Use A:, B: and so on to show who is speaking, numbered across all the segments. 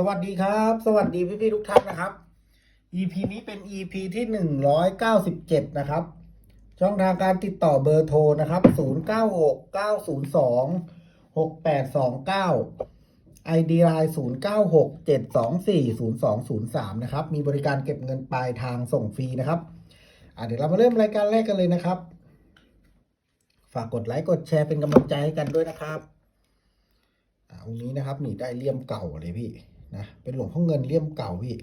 A: สวัสดีครับ สวัสดีพี่พี่ทุกท่านนะครับ EP นี้เป็น EP ที่หนึ่งร้อยเก้าสิบเจ็ดนะครับ ช่องทางการติดต่อเบอร์โทรนะครับศูนย์เก้าหกเก้าศูนย์สองหกแปดสองเก้า ID ไลน์ศูนย์เก้าหกเจ็ดสองสี่ศูนย์สองศูนย์สามนะครับ มีบริการเก็บเงินปลายทางส่งฟรีนะครับเดี๋ยวเรามาเริ่มรายการแรกกันเลยนะครับ ฝากกดไลค์กดแชร์เป็นกำลังใจให้กันด้วยนะครับอ่าองนี้นะครับนี่ได้เลี่ยมเก่าเลยพี่ นะเป็นหลวงพ่อเงินเลี่ยมเก่าพี่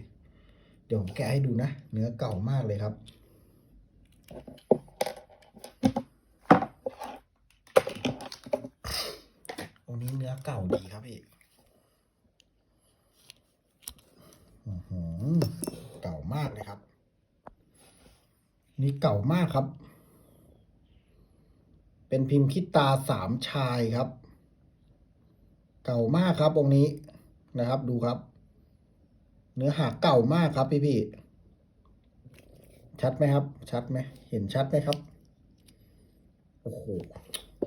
A: เดี๋ยวผมแกะให้ดูนะ เนื้อเก่ามากเลยครับ องนี้เนื้อเก่าดีครับพี่อื้อหือเก่ามากเลยครับ นี่เก่ามากครับ เป็นพิมพ์คิดตาสามชายครับ เก่ามากครับองค์นี้ นะครับ ดูครับ เนื้อหาเก่ามากครับพี่พี่ๆชัดไหมครับ ชัดไหมเห็นชัดไหมครับโอ้โห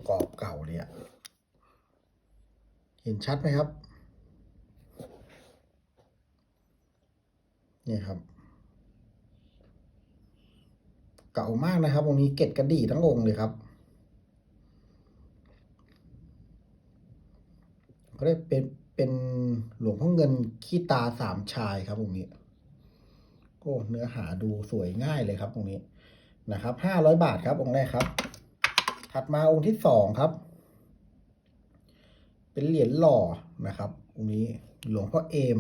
A: กรอบเก่าเลยอะเห็นชัดไหมครับนี่ครับ เก่ามากนะครับองค์นี้เกล็ดกระดี่ทั้งองค์เลยครับก็ได้เป็น เป็นหลวงพ่อเงินขี้ตาสามชายครับตรงนี้โอ้เนื้อหาดูสวยง่ายเลยครับตรงนี้นะครับห้าร้อยบาทครับองค์แรกครับ ถัดมาองค์ที่สองครับ เป็นเหรียญหล่อนะครับองค์นี้หลวงพ่อเอม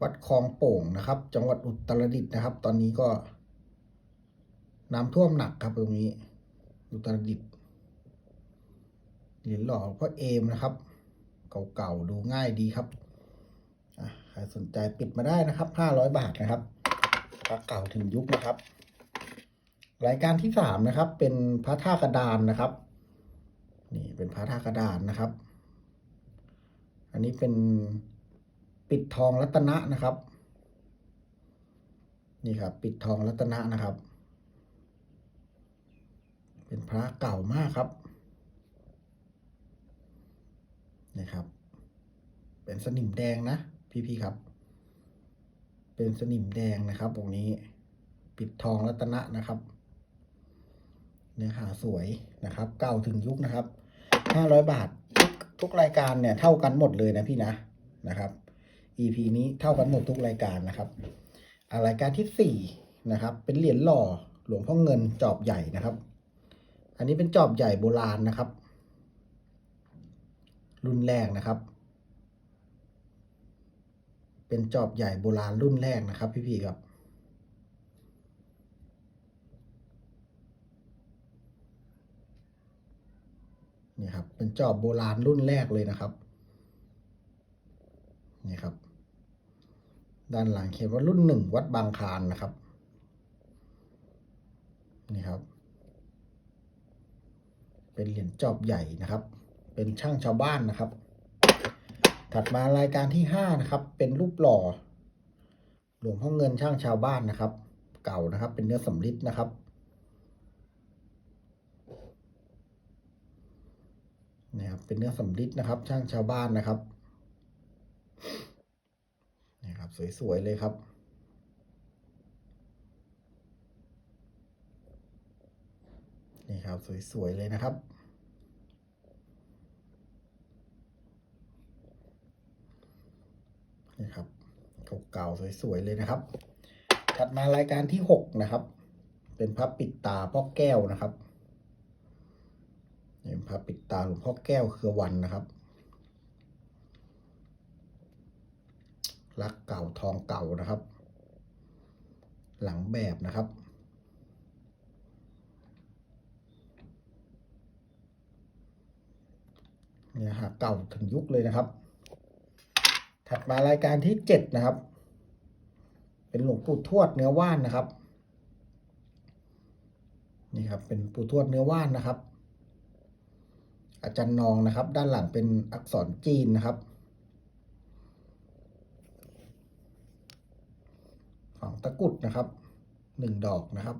A: วัดคลองโป่งนะครับ จังหวัดอุตรดิตถ์นะครับ ตอนนี้ก็น้ำท่วมหนักครับตรงนี้ อุตรดิตถ์เหรียญหล่อหลวงพ่อเอมนะครับ เก่าๆดูง่ายดีครับใครสนใจปิดมาได้นะครับห้าร้อยบาทนะครับพระเก่าถึงยุคนะครับ รายการที่สามนะครับ เป็นพระท่ากระดานนะครับ นี่เป็นพระท่ากระดานนะครับ อันนี้เป็นปิดทองรัตนะนะครับ นี่ครับ ปิดทองรัตนะนะครับ เป็นพระเก่ามากครับ นะครับ เป็นสนิมแดงนะ พี่ๆครับ เป็นสนิมแดงนะครับตรงนี้ ปิดทองรัตนะนะครับ เนื้อหาสวยนะครับ เก่าถึงยุคนะครับห้าร้อยบาททุกทุกรายการเนี่ยเท่ากันหมดเลยนะพี่นะนะครับ EP นี้เท่ากันหมดทุกรายการนะครับอ่ารายการที่สี่นะครับ เป็นเหรียญหล่อหลวงพ่อเงินจอบใหญ่นะครับ อันนี้เป็นจอบใหญ่โบราณนะครับ รุ่นแรกนะครับ เป็นจอบใหญ่โบราณรุ่นแรกนะครับพี่ๆครับนี่ครับ เป็นจอบโบราณรุ่นแรกเลยนะครับ นี่ครับ ด้านหลังเขียนว่ารุ่นหนึ่งวัดบางคานนะครับ นี่ครับ เป็นเหรียญจอบใหญ่นะครับ เป็นช่างชาวบ้านนะครับ ถัดมารายการที่ห้านะครับ เป็นรูปหล่อ หลวงพ่อเงินช่างชาวบ้านนะครับ เก่านะครับ เป็นเนื้อสำริดนะครับนี่ครับ เป็นเนื้อสำริดนะครับ ช่างชาวบ้านนะครับนี่ครับ สวยๆเลยครับนี่ครับ สวย ๆ เลยนะครับ นี่ครับ เก่าๆสวยๆเลยนะครับ ถัดมารายการที่หกนะครับ เป็นพระปิดตาพ่อแก้วนะครับนี่เป็นพระปิดตาหลวงพ่อแก้วเครือวันนะครับ รักเก่าทองเก่านะครับ หลังแบบนะครับเนี่ยหาเก่าถึงยุคเลยนะครับ ถัดมารายการที่เจ็ดนะครับ เป็นหลวงปู่ทวดเนื้อว่านนะครับ นี่ครับ เป็นปู่ทวดเนื้อว่านนะครับ อาจารย์นองนะครับ ด้านหลังเป็นอักษรจีนนะครับฝังตะกุดนะครับหนึ่งดอกนะครับ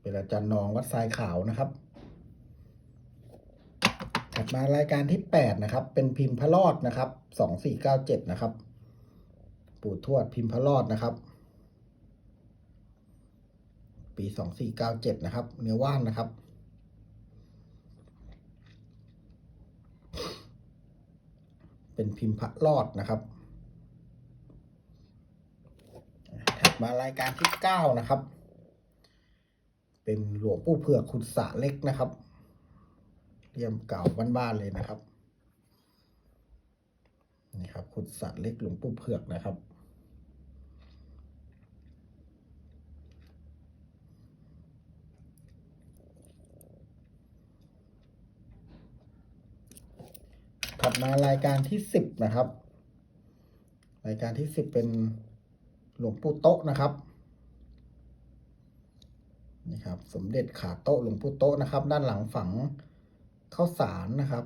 A: เป็นอาจารย์นองวัดทรายขาวนะครับถัดมารายการที่แปดนะครับ เป็นพิมพ์พระรอดนะครับสองสี่เก้าเจ็ดนะครับ ปู่ทวดพิมพ์พระรอดนะครับ ปีสองสี่เก้าเจ็ดนะครับ เนื้อว่านนะครับเป็นพิมพ์พระรอดนะครับ ถัดมารายการที่เก้านะครับ เป็นหลวงปู่เผือกขุดสะเล็กนะครับเรียมเก่าบ้านๆเลยนะครับ นี่ครับขุดสะเล็กหลวงปู่เผือกนะครับ ถัดมารายการที่สิบนะครับ รายการที่สิบเป็นหลวงปู่โต๊ะนะครับนี่ครับ สมเด็จขาโต๊ะหลวงปู่โต๊ะนะครับ ด้านหลังฝังข้าวสารนะครับ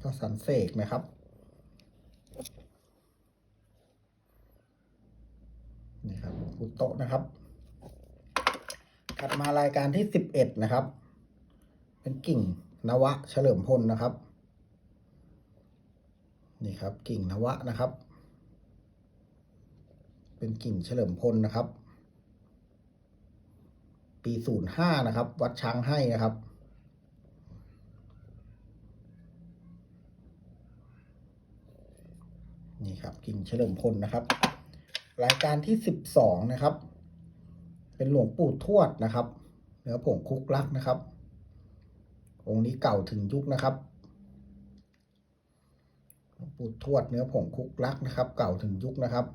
A: ข้าวสารเสกนะครับ นี่ครับหลวงปู่โต๊ะนะครับถัดมารายการที่สิบเอ็ดนะครับ เป็นกิ่งนวะเฉลิมพลนะครับ นี่ครับกิ่งนวะนะครับ เป็นกิ่งเฉลิมพลนะครับ ปีศูนย์ห้านะครับ วัดช้างให้นะครับนี่ครับกิ่งเฉลิมพลนะครับ รายการที่สิบสองนะครับ เป็นหลวงปู่ทวดนะครับเนื้อผงคุกลักนะครับ องค์นี้เก่าถึงยุคนะครับ ปู่ทวดเนื้อผงคุกลักนะครับ เก่าถึงยุคนะครับ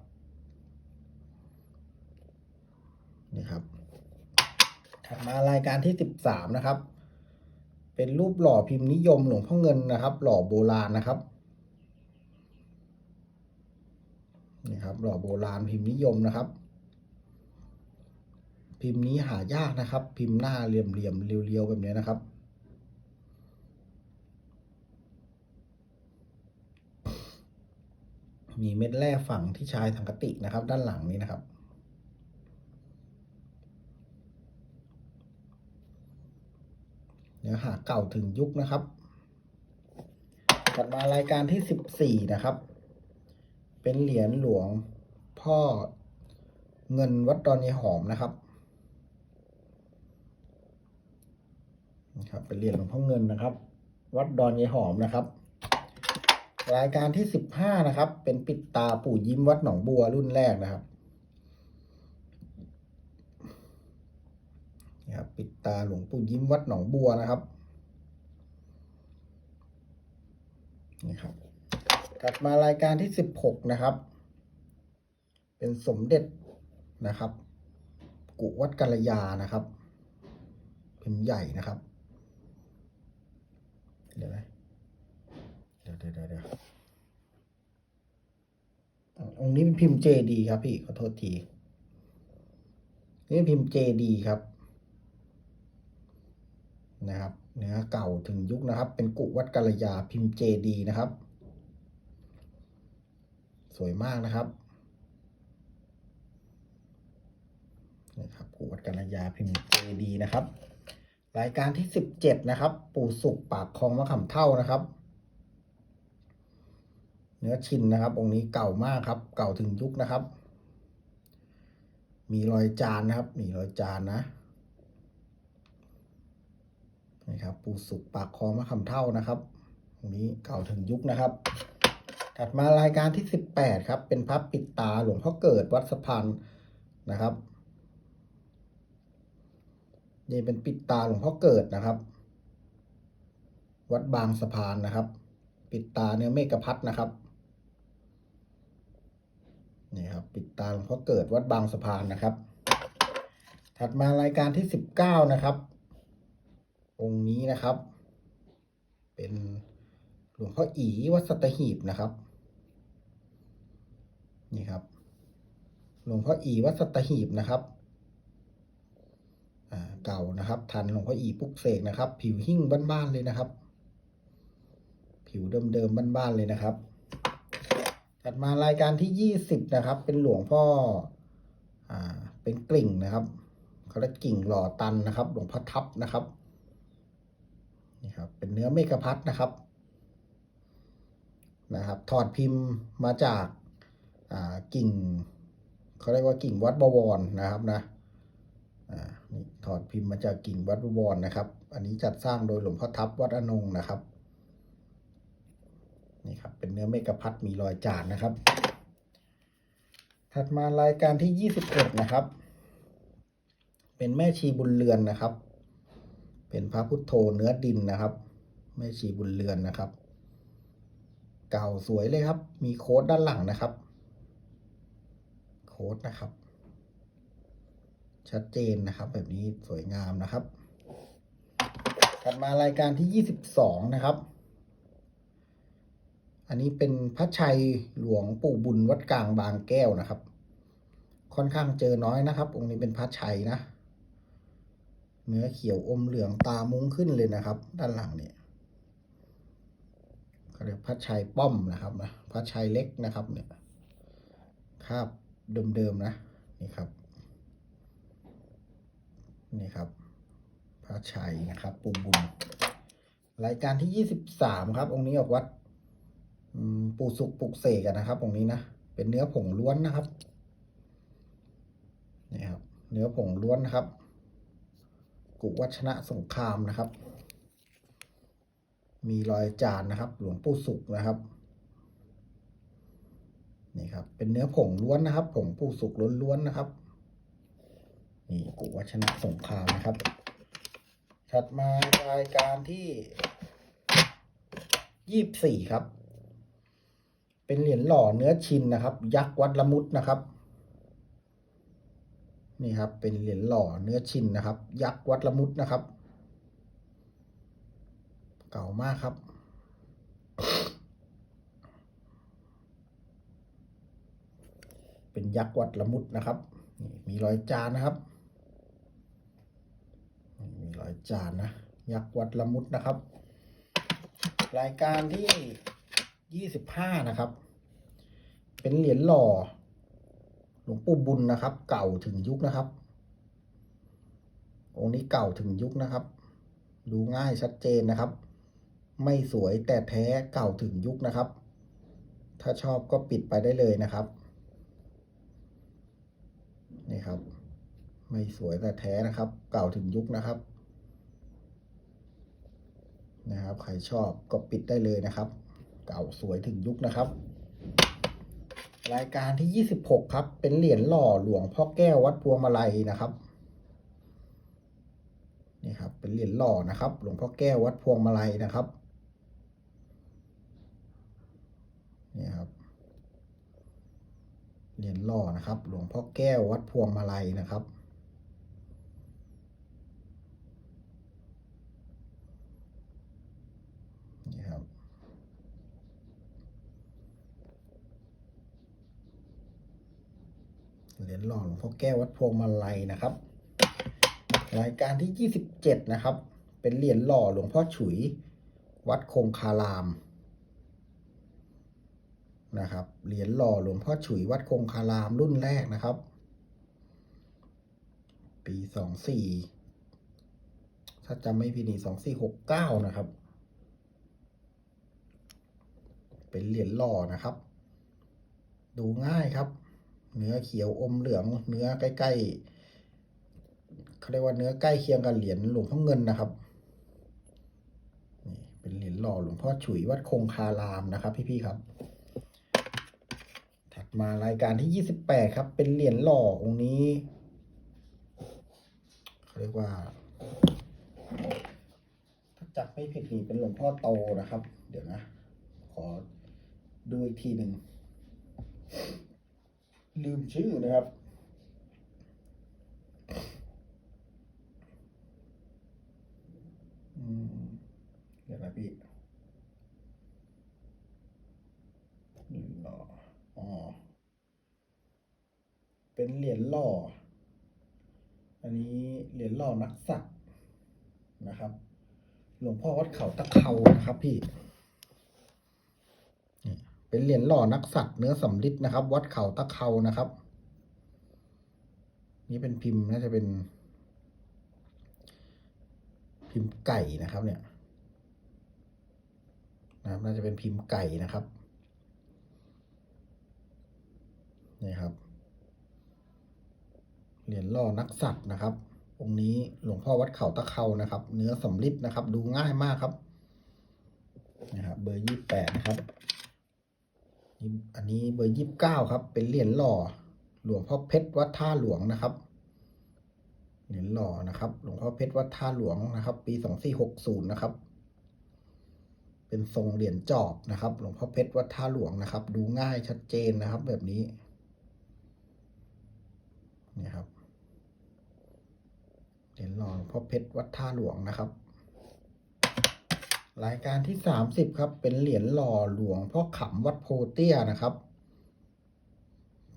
A: นี่ครับ ถัดมารายการที่สิบสามนะครับ เป็นรูปหล่อพิมพ์นิยมหลวงพ่อเงินนะครับ หล่อโบราณนะครับนี่ครับหล่อโบราณพิมพ์นิยมนะครับ พิมพ์นี้หายากนะครับ พิมพ์หน้าเหลี่ยมๆเรียวๆแบบนี้นะครับ มีเม็ดแร่ฝังที่ชายสังกตินะครับ ด้านหลังนี้นะครับ เนื้อหาเก่าถึงยุคนะครับถัดมารายการที่สิบสี่นะครับ เป็นเหรียญหลวงพ่อเงินวัดดอนยายหอมนะครับนะครับเป็นเหรียญหลวงพ่อเงินนะครับ วัดดอนยายหอมนะครับ รายการที่สิบห้านะครับ เป็นปิดตาปู่ยิ้มวัดหนองบัวรุ่นแรกนะครับนี่ครับปิดตาหลวงปู่ยิ้มวัดหนองบัวนะครับนี่ครับถัดมารายการที่สิบหกนะครับ เป็นสมเด็จนะครับ กุวัดกัลยานะครับพิมพ์ใหญ่นะครับเดี๋ยวนะ ดี๋ยวเดี๋ยวเดี๋ยวองนี้เป็นพิมพ์เจดีครับพี่ขอโทษทีนี่พิมพ์เจดีครับ นะครับเนื้อเก่าถึงยุคนะครับ เป็นกุวัดกัลยาพิมพ์เจดีนะครับ สวยมากนะครับนี่ครับกุวัดกัลยาพิมพ์เจดีนะครับ รายการที่สิบเจ็ดนะครับ ปู่สุกปากคลองมะขามเท่านะครับ เนื้อชินนะครับ องค์นี้เก่ามากครับ เก่าถึงยุคนะครับ มีรอยจานนะครับมีรอยจานนะนี่ครับปูสุกปากคอมะขามเท่านะครับองค์นี้เก่าถึงยุคนะครับ ถัดมารายการที่สิบแปดครับ เป็นพระปิดตาหลวงพ่อเกิดวัดสะพานนะครับนี่เป็นปิดตาหลวงพ่อเกิดนะครับ วัดบางสะพานนะครับ ปิดตาเนื้อเมฆพัดนะครับ นี่ครับปิดตาหลวงพ่อเกิดวัดบางสะพานนะครับ ถัดมารายการที่สิบเก้านะครับ องค์นี้นะครับ เป็นหลวงพ่ออีวัดสัตหีบนะครับ นี่ครับ หลวงพ่ออีวัดสัตหีบนะครับเก่านะครับ ทันหลวงพ่ออีปุกเสกนะครับ ผิวหิ้งบ้านๆเลยนะครับ ผิวเดิมๆบ้านๆเลยนะครับ ถัดมารายการที่ยี่สิบนะครับ เป็นหลวงพ่ออ่าเป็นกลิ่งนะครับเขาเรียกกิ่งหล่อตันนะครับ หลวงพ่อทับนะครับนี่ครับ เป็นเนื้อเมกะพัดนะครับนะครับ ถอดพิมพ์มาจากอ่ากิ่งเขาเรียกว่ากิ่งวัดบวรนะครับนะอ่านี่ถอดพิมพ์มาจากกิ่งวัดบวรนะครับ อันนี้จัดสร้างโดยหลวงพ่อทับวัดอนงนะครับ นี่ครับเป็นเนื้อเมกะพัดมีรอยจานนะครับ ถัดมารายการที่ยี่สิบเอ็ดนะครับ เป็นแม่ชีบุญเรือนนะครับ เป็นพระพุทโธเนื้อดินนะครับ แม่ชีบุญเรือนนะครับ เก่าสวยเลยครับ มีโค้ดด้านหลังนะครับ โค้ดนะครับ ชัดเจนนะครับ แบบนี้สวยงามนะครับถัดมารายการที่ยี่สิบสองนะครับ อันนี้เป็นพระชัยหลวงปู่บุญวัดกลางบางแก้วนะครับ ค่อนข้างเจอน้อยนะครับ องค์นี้เป็นพระชัยนะ เนื้อเขียวอมเหลืองตามุ้งขึ้นเลยนะครับ ด้านหลังเนี่ยเขาเรียกพระชัยป้อมนะครับนะพระชัยเล็กนะครับเนี่ยคาบเดิมๆนะนี่ครับ นี่ครับ พระชัยนะครับ ปูบุญรายการที่ยี่สิบสามครับ องค์นี้ออกวัด ปูสุกปลุกเสกนะครับองนี้นะ เป็นเนื้อผงล้วนนะครับ นี่ครับ เนื้อผงล้วนนะครับ กุวัชนะสงครามนะครับ มีรอยจานนะครับ หลวงปู่สุกนะครับ นี่ครับ เป็นเนื้อผงล้วนนะครับ ผงปู่สุกล้วนๆนะครับ นี่กุวัชนะสงครามนะครับ ถัดมารายการที่ยี่บสี่ครับ เป็นเหรียญหล่อเนื้อชินนะครับ ยักษ์วัดละมุดนะครับ นี่ครับ เป็นเหรียญหล่อเนื้อชินนะครับ ยักษ์วัดละมุดนะครับ เก่ามากครับ เป็นยักษ์วัดละมุดนะครับนี่มีรอยจานนะครับ มีรอยจานนะ ยักษ์วัดละมุดนะครับ รายการที่ ยี่สิบห้านะครับ เป็นเหรียญหล่อ หลวงปู่บุญนะครับ เก่าถึงยุคนะครับ องค์นี้เก่าถึงยุคนะครับ ดูง่ายชัดเจนนะครับ ไม่สวยแต่แท้เก่าถึงยุคนะครับ ถ้าชอบก็ปิดไปได้เลยนะครับ นี่ครับ ไม่สวยแต่แท้นะครับ เก่าถึงยุคนะครับนะครับ ใครชอบก็ปิดได้เลยนะครับ เก่าสวยถึงยุคนะครับ รายการที่ 26 ครับ เป็นเหรียญหล่อหลวงพ่อแก้ววัดพวงมาลัยนะครับนี่ครับ เป็นเหรียญหล่อนะครับ หลวงพ่อแก้ววัดพวงมาลัยนะครับนี่ครับเหรียญหล่อนะครับ หลวงพ่อแก้ววัดพวงมาลัยนะครับ นี่ครับ เหรียญหล่อหลวงพ่อแก้ววัดพวงมาลัยนะครับ รายการที่ 27 นะครับ เป็นเหรียญหล่อหลวงพ่อฉุย วัดคงคารามนะครับ เหรียญหล่อหลวงพ่อฉุยวัดคงคารามรุ่นแรกนะครับ ปี 24 ถ้าจำไม่ผิดนี่2469 นะครับ เป็นเหรียญหล่อนะครับดูง่ายครับ เนื้อเขียวอมเหลืองเนื้อใกล้ๆเขาเรียกว่าเนื้อใกล้เคียงกับเหรียญหลวงพ่อเงินนะครับนี่เป็นเหรียญหล่อหลวงพ่อฉุยวัดคงคารามนะครับ พี่ๆครับ ถัดมารายการที่ยี่สิบแปดครับ เป็นเหรียญหล่อองค์นี้เขาเรียกว่าถ้าจับไม่ผิดนี่เป็นหลวงพ่อโตนะครับ เดี๋ยวนะ ขอดูอีกทีหนึ่ง ลืมชื่อนะครับ อืมเดี๋ยวนะพี่หรียญหล่ออ๋อ เป็นเหรียญหล่อ อันนี้เหรียญหล่อนักสัตว์นะครับ หลวงพ่อวัดเขาตะเขานะครับพี่ เป็นเหรียญหล่อนักสัตว์เนื้อสำริดนะครับ วัดเขาตะเขานะครับ นี่เป็นพิมพ์น่าจะเป็น พิมพ์ไก่นะครับ เนี่ยนะครับน่าจะเป็นพิมพ์ไก่นะครับนี่ครับเหรียญหล่อนักสัตว์นะครับองค์นี้หลวงพ่อวัดเขาตะเขานะครับ เนื้อสำริดนะครับ ดูง่ายมากครับนะครับ เบอร์ยี่แปดนะครับ อันนี้เบอร์ยี่สิบเก้าครับ เป็นเหรียญหล่อ หลวงพ่อเพชรวัดท่าหลวงนะครับ เหรียญหล่อนะครับ หลวงพ่อเพชรวัดท่าหลวงนะครับ ปีสองสี่หกศูนย์นะครับ เป็นทรงเหรียญจอบนะครับ หลวงพ่อเพชรวัดท่าหลวงนะครับ ดูง่ายชัดเจนนะครับ แบบนี้นี่ครับเหรียญหล่อหลวงพ่อเพชรวัดท่าหลวงนะครับ รายการที่สามสิบครับ เป็นเหรียญหล่อหลวงพ่อขำวัดโพเตี้ยนะครับ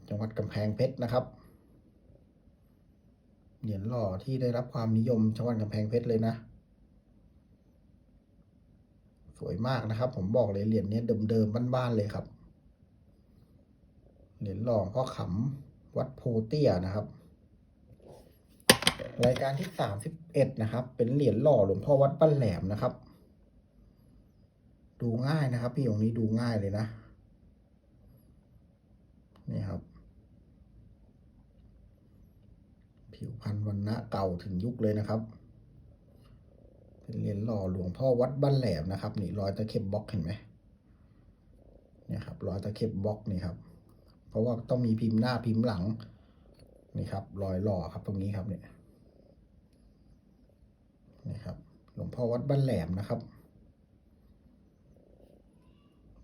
A: จังหวัดกำแพงเพชรนะครับ เหรียญหล่อที่ได้รับความนิยมจังหวัดกำแพงเพชรเลยนะ สวยมากนะครับ ผมบอกเลยเหรียญนี้เดิมๆบ้านๆเลยครับ เหรียญหล่อพ่อขำวัดโพเตี้ยนะครับ รายการที่สามสิบเอ็ดนะครับ เป็นเหรียญหล่อหลวงพ่อวัดบ้นแหลมนะครับ ดูง่ายนะครับ พี่องค์นี้ดูง่ายเลยนะ นี่ครับ ผิวพรรณวันณะเก่าถึงยุคเลยนะครับ เป็นเหรียญหล่อหลวงพ่อวัดบ้านแหลมนะครับ นี่รอยตะเข็บบล็อกเห็นไหมเนี่ยครับรอยตะเข็บบล็อกนี่ครับ เพราะว่าต้องมีพิมพ์หน้าพิมพ์หลังนี่ครับ รอยหล่อครับตรงนี้ครับเนี่ยนี่ครับ หลวงพ่อวัดบ้านแหลมนะครับ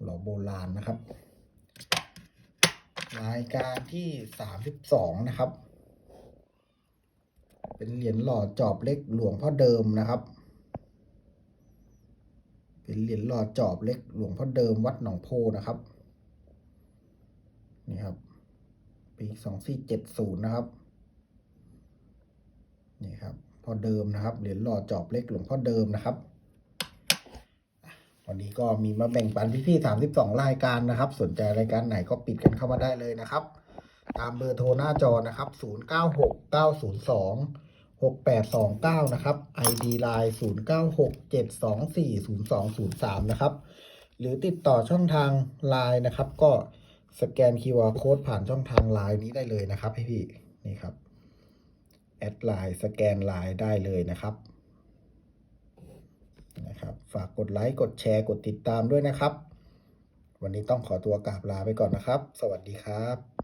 A: หล่อ โบราณนะครับ รายการที่สามสิบสองนะครับ เป็นเหรียญหล่อจอบเล็กหลวงพ่อเดิมนะครับ เป็นเหรียญหล่อจอบเล็กหลวงพ่อเดิมวัดหนองโพนะครับนี่ครับปีสองสี่เจ็ดศูนย์นะครับนี่ครับพ่อเดิมนะครับเหรียญหล่อจอบเล็กหลวงพ่อเดิมนะครับ วันนี้ก็มีมาแบ่งปันพี่ๆสามสิบสองรายการนะครับ สนใจรายการไหนก็ปิดกันเข้ามาได้เลยนะครับ ตามเบอร์โทรหน้าจอนะครับศูนย์เก้าหกเก้าศูนย์สองหกแปดสองเก้านะครับ ID Line ศูนย์เก้าหกเจ็ดสองสี่ศูนย์สองศูนย์สามนะครับ หรือติดต่อช่องทาง Line นะครับ ก็สแกน QR Code ผ่านช่องทาง Line นี้ได้เลยนะครับพี่ๆนี่ครับแอดไลน์สแกนไลน์ได้เลยนะครับ นะครับ ฝากกดไลค์กดแชร์กดติดตามด้วยนะครับ วันนี้ต้องขอตัวกราบลาไปก่อนนะครับ สวัสดีครับ